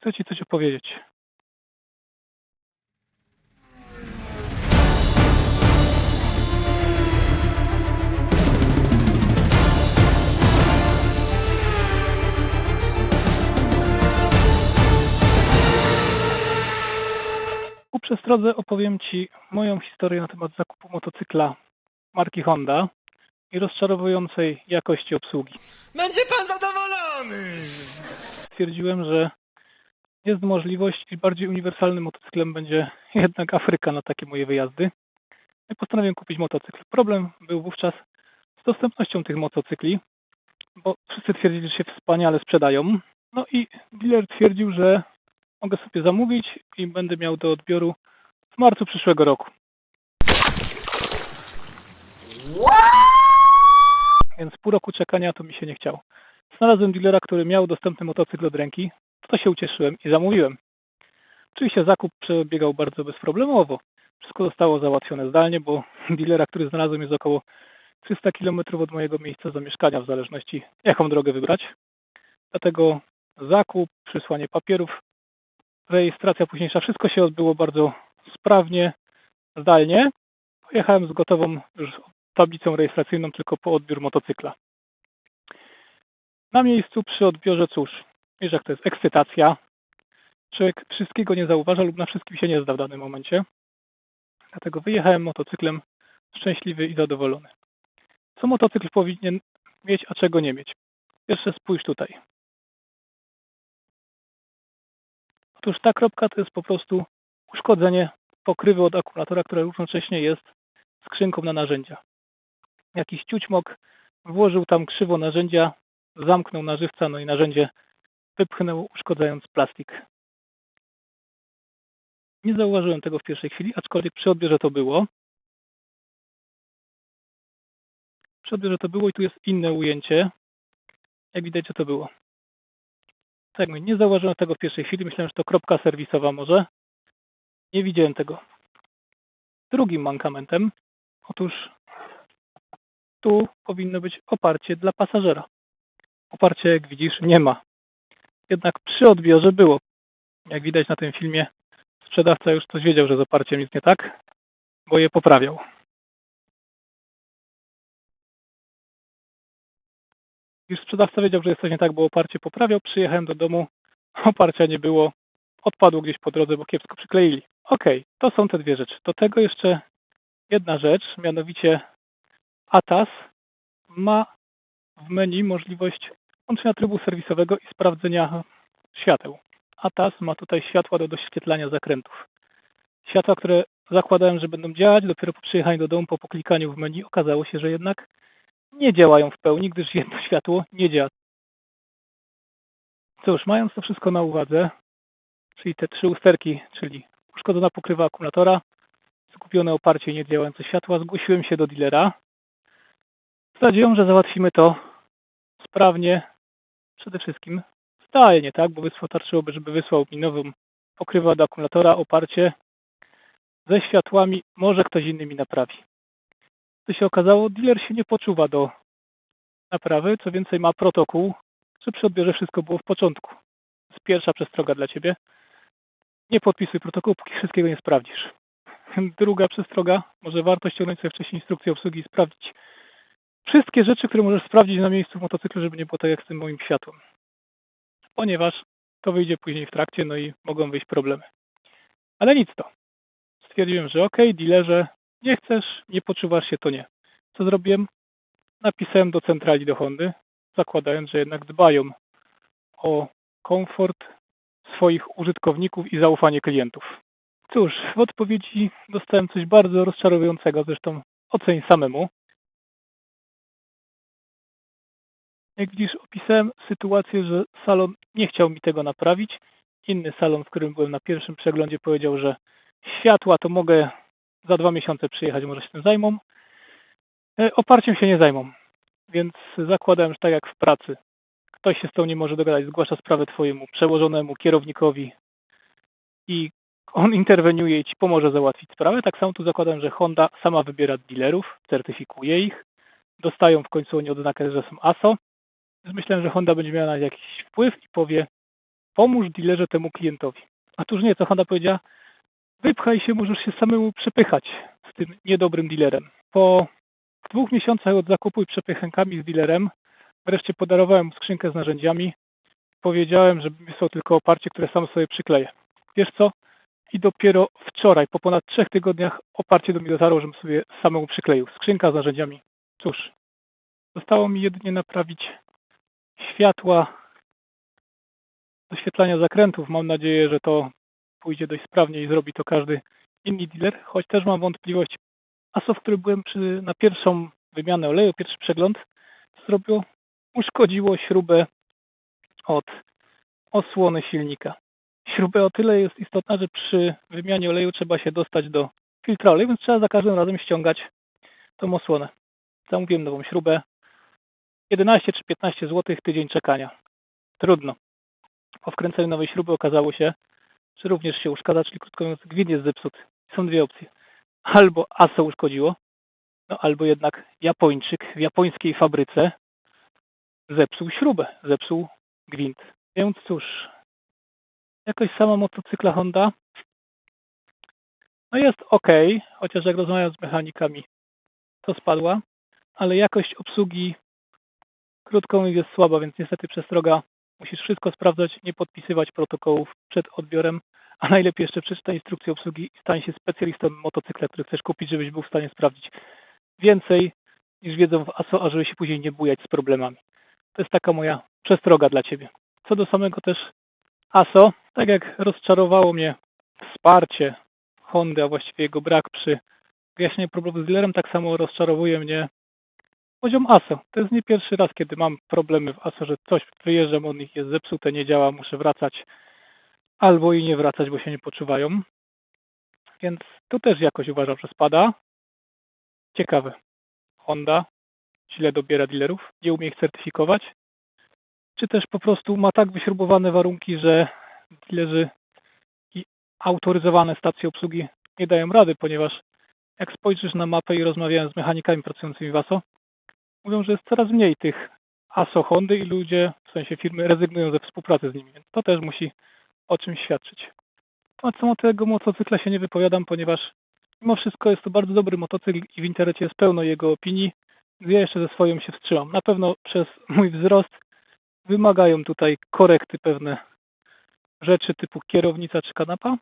chcę ci coś opowiedzieć. Ku przestrodze opowiem Ci moją historię na temat zakupu motocykla marki Honda i rozczarowującej jakości obsługi. Będzie pan zadowolony! Stwierdziłem, że jest możliwość i bardziej uniwersalnym motocyklem będzie jednak Afryka na takie moje wyjazdy. I postanowiłem kupić motocykl. Problem był wówczas z dostępnością tych motocykli, bo wszyscy twierdzili, że się wspaniale sprzedają. No i dealer twierdził, że mogę sobie zamówić i będę miał do odbioru w marcu przyszłego roku. Więc pół roku czekania to mi się nie chciało. Znalazłem dealera, który miał dostępny motocykl od ręki, to się ucieszyłem i zamówiłem. Oczywiście zakup przebiegał bardzo bezproblemowo. Wszystko zostało załatwione zdalnie, bo dealera, który znalazłem jest około 300 km od mojego miejsca zamieszkania, w zależności jaką drogę wybrać. Dlatego zakup, przysłanie papierów, rejestracja późniejsza, wszystko się odbyło bardzo sprawnie, zdalnie. Pojechałem z gotową już tablicą rejestracyjną tylko po odbiór motocykla. Na miejscu przy odbiorze, cóż, jak to jest, ekscytacja. Człowiek wszystkiego nie zauważa lub na wszystkim się nie zda w danym momencie. Dlatego wyjechałem motocyklem szczęśliwy i zadowolony. Co motocykl powinien mieć, a czego nie mieć? Pierwsze spójrz tutaj. Otóż ta kropka to jest po prostu uszkodzenie pokrywy od akumulatora, która równocześnie jest skrzynką na narzędzia. Jakiś ciućmok włożył tam krzywo narzędzia, zamknął na żywca, no i narzędzie wypchnęło, uszkodzając plastik. Nie zauważyłem tego w pierwszej chwili, aczkolwiek przy odbiorze to było. Przy odbiorze to było i tu jest inne ujęcie. Jak widać, że to było. Tak, nie zauważyłem tego w pierwszej chwili. Myślałem, że to kropka serwisowa może. Nie widziałem tego. Drugim mankamentem, otóż tu powinno być oparcie dla pasażera. Oparcia, jak widzisz, nie ma. Jednak przy odbiorze było. Jak widać na tym filmie, sprzedawca już coś wiedział, że z oparciem jest nie tak, bo je poprawiał. Już sprzedawca wiedział, że jest coś nie tak, bo oparcie poprawiał. Przyjechałem do domu, oparcia nie było, odpadło gdzieś po drodze, bo kiepsko przykleili. Okej, to są te dwie rzeczy. Do tego jeszcze jedna rzecz, mianowicie ATAS ma w menu możliwość włączenia trybu serwisowego i sprawdzenia świateł. ATAS ma tutaj światła do doświetlania zakrętów. Światła, które zakładałem, że będą działać, dopiero po przyjechaniu do domu, po poklikaniu w menu okazało się, że jednak nie działają w pełni, gdyż jedno światło nie działa. Cóż, mając to wszystko na uwadze, czyli te trzy usterki, czyli uszkodzona pokrywa akumulatora, zgubione oparcie i niedziałające światła, zgłosiłem się do dealera z nadzieją, że załatwimy to sprawnie, przede wszystkim zdalnie, tak? Bo wystarczyłoby, żeby wysłał mi nową pokrywę od akumulatora, oparcie ze światłami, może ktoś inny mi naprawi. To się okazało, dealer się nie poczuwa do naprawy, co więcej ma protokół, że przy odbiorze wszystko było w początku. To jest pierwsza przestroga dla Ciebie. Nie podpisuj protokołu, póki wszystkiego nie sprawdzisz. Druga przestroga, może warto ściągnąć sobie wcześniej instrukcję obsługi i sprawdzić wszystkie rzeczy, które możesz sprawdzić na miejscu w motocyklu, żeby nie było tak jak z tym moim światłem. Ponieważ to wyjdzie później w trakcie, no i mogą wyjść problemy. Ale nic to. Stwierdziłem, że ok, dealerze, nie chcesz, nie poczuwasz się, to nie. Co zrobiłem? Napisałem do centrali do Hondy, zakładając, że jednak dbają o komfort swoich użytkowników i zaufanie klientów. Cóż, w odpowiedzi dostałem coś bardzo rozczarowującego, zresztą oceń samemu. Jak widzisz, opisałem sytuację, że salon nie chciał mi tego naprawić. Inny salon, w którym byłem na pierwszym przeglądzie, powiedział, że światła to mogę za dwa miesiące przyjechać, może się tym zajmą. E, Oparciem się nie zajmą, więc zakładałem, że tak jak w pracy. Ktoś się z tą nie może dogadać, zgłasza sprawę twojemu przełożonemu, kierownikowi i on interweniuje i ci pomoże załatwić sprawę. Tak samo tu zakładam, że Honda sama wybiera dealerów, certyfikuje ich, dostają w końcu oni odznakę, że są ASO. Myślałem, że Honda będzie miała na jakiś wpływ i powie, pomóż dealerze temu klientowi. A tuż nie, co Honda powiedziała, wypchaj się, możesz się samemu przepychać z tym niedobrym dealerem. Po dwóch miesiącach od zakupu i przepychankami z dealerem, wreszcie podarowałem mu skrzynkę z narzędziami. Powiedziałem, że są tylko oparcie, które sam sobie przykleję. Wiesz co? I dopiero wczoraj, po ponad trzech tygodniach, oparcie do mnie dotarło, żebym sobie samemu przykleił. Skrzynka z narzędziami. Cóż, zostało mi jedynie naprawić światła, doświetlania zakrętów. Mam nadzieję, że to pójdzie dość sprawnie i zrobi to każdy inny dealer, choć też mam wątpliwość. ASO, w którym byłem przy, na pierwszą wymianę oleju, pierwszy przegląd, zrobiło, uszkodziło śrubę od osłony silnika. Śrubę o tyle jest istotna, że przy wymianie oleju trzeba się dostać do filtra oleju, więc trzeba za każdym razem ściągać tą osłonę. Zamówiłem nową śrubę. 11 czy 15 zł, tydzień czekania. Trudno. Po wkręceniu nowej śruby okazało się, że również się uszkadza, czyli krótko mówiąc gwint jest zepsuty. Są dwie opcje. Albo ASO uszkodziło, no albo jednak Japończyk w japońskiej fabryce zepsuł śrubę, zepsuł gwint. Więc cóż, jakoś sama motocykla Honda no jest ok, chociaż jak rozmawiam z mechanikami, to spadła, ale jakość obsługi krótko mówiąc jest słaba, więc niestety przestroga musisz wszystko sprawdzać, nie podpisywać protokołów przed odbiorem, a najlepiej jeszcze przeczytaj instrukcję obsługi i stań się specjalistą motocykla, który chcesz kupić, żebyś był w stanie sprawdzić więcej niż wiedzą w ASO, a żeby się później nie bujać z problemami. To jest taka moja przestroga dla Ciebie. Co do samego też ASO, tak jak rozczarowało mnie wsparcie Hondy, a właściwie jego brak przy wyjaśnieniu problemu z dealerem, tak samo rozczarowuje mnie poziom ASO. To jest nie pierwszy raz, kiedy mam problemy w ASO, że coś wyjeżdżam od nich, jest zepsute, nie działa, muszę wracać albo i nie wracać, bo się nie poczuwają. Więc tu też jakoś uważam, że spada. Ciekawe. Honda źle dobiera dealerów, nie umie ich certyfikować, czy też po prostu ma tak wyśrubowane warunki, że dealerzy i autoryzowane stacje obsługi nie dają rady, ponieważ jak spojrzysz na mapę i rozmawiałem z mechanikami pracującymi w ASO, mówią, że jest coraz mniej tych ASO Hondy i ludzie, w sensie firmy, rezygnują ze współpracy z nimi, więc to też musi o czymś świadczyć. Na temat tego motocykla się nie wypowiadam, ponieważ mimo wszystko jest to bardzo dobry motocykl i w internecie jest pełno jego opinii, ja jeszcze ze swoją się wstrzymam. Na pewno przez mój wzrost wymagają tutaj korekty pewne rzeczy typu kierownica czy kanapa,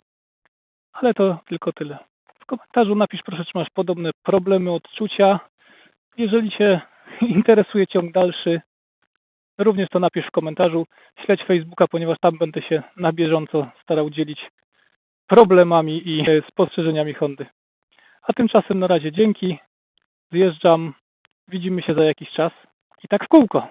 ale to tylko tyle. W komentarzu napisz proszę, czy masz podobne problemy odczucia. Jeżeli Cię interesuje ciąg dalszy, również to napisz w komentarzu. Śledź Facebooka, ponieważ tam będę się na bieżąco starał dzielić problemami i e, spostrzeżeniami Hondy. A tymczasem na razie dzięki. Zjeżdżam. Widzimy się za jakiś czas. I tak w kółko.